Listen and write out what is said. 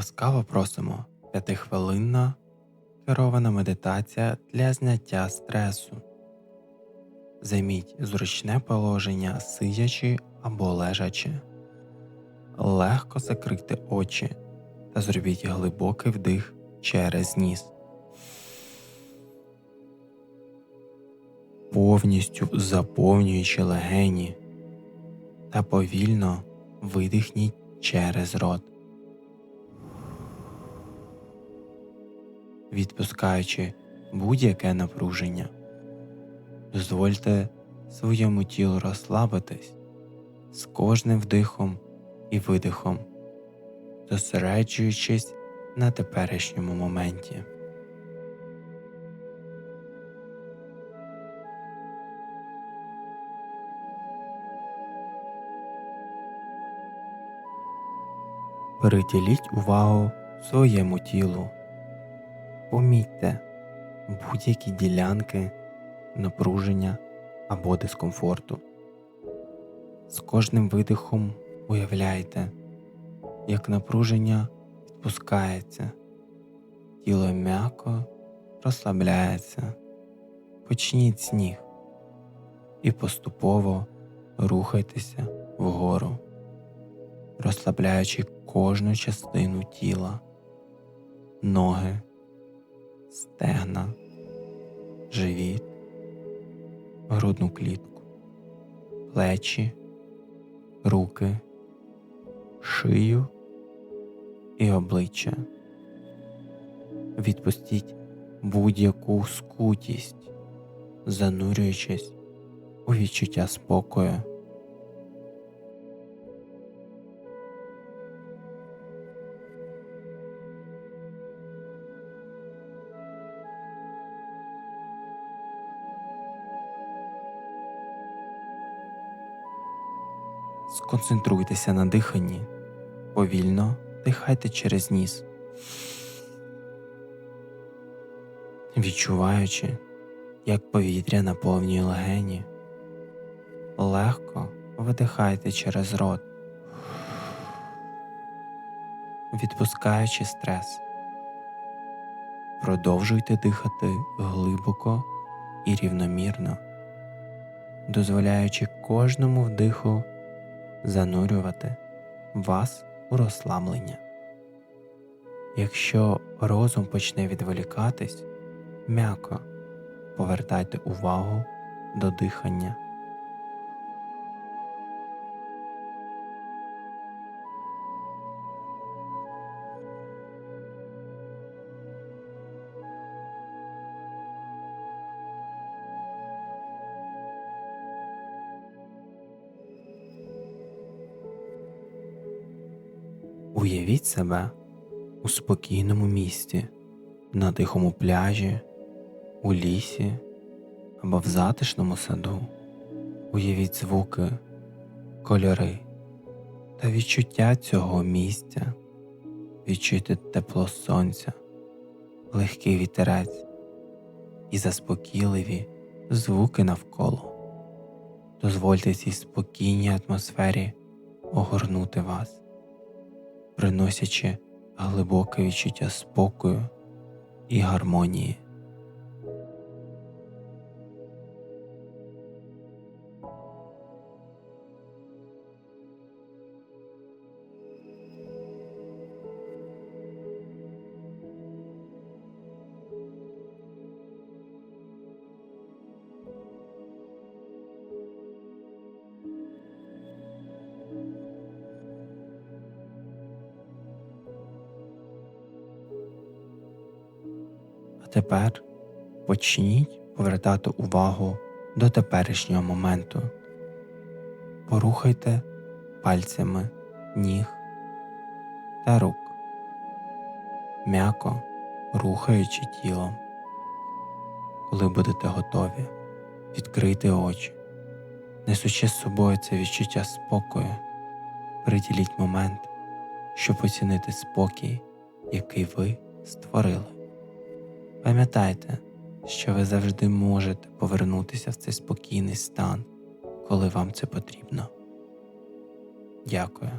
Ласкаво просимо п'ятихвилинна керована медитація для зняття стресу. Займіть зручне положення сидячи або лежачи. Легко закрийте очі та зробіть глибокий вдих через ніс. Повністю заповнюючи легені та повільно видихніть через рот. Відпускаючи будь-яке напруження. Дозвольте своєму тілу розслабитись з кожним вдихом і видихом, зосереджуючись на теперішньому моменті. Приділіть увагу своєму тілу. Помітьте будь-які ділянки напруження або дискомфорту. З кожним видихом уявляйте, як напруження відпускається, тіло м'яко розслабляється, почніть з ніг і поступово рухайтеся вгору, розслабляючи кожну частину тіла, ноги стегна, живіт, грудну клітку, плечі, руки, шию і обличчя. Відпустіть будь-яку скутість, занурюючись у відчуття спокою. Сконцентруйтеся на диханні. Повільно дихайте через ніс, відчуваючи, як повітря наповнює легені. Легко видихайте через рот, відпускаючи стрес. Продовжуйте дихати глибоко і рівномірно, дозволяючи кожному вдиху занурювати вас у розслаблення. Якщо розум почне відволікатись, м'яко повертайте увагу до дихання. Уявіть себе у спокійному місті, на тихому пляжі, у лісі або в затишному саду. Уявіть звуки, кольори та відчуття цього місця, відчуйте тепло сонця, легкий вітерець і заспокійливі звуки навколо. Дозвольте цій спокійній атмосфері огорнути вас приносячи глибоке відчуття спокою і гармонії. Тепер почніть повертати увагу до теперішнього моменту. Порухайте пальцями ніг та рук, м'яко рухаючи тілом. Коли будете готові, відкрийте очі, несучи з собою це відчуття спокою, приділіть момент, щоб оцінити спокій, який ви створили. Пам'ятайте, що ви завжди можете повернутися в цей спокійний стан, коли вам це потрібно. Дякую.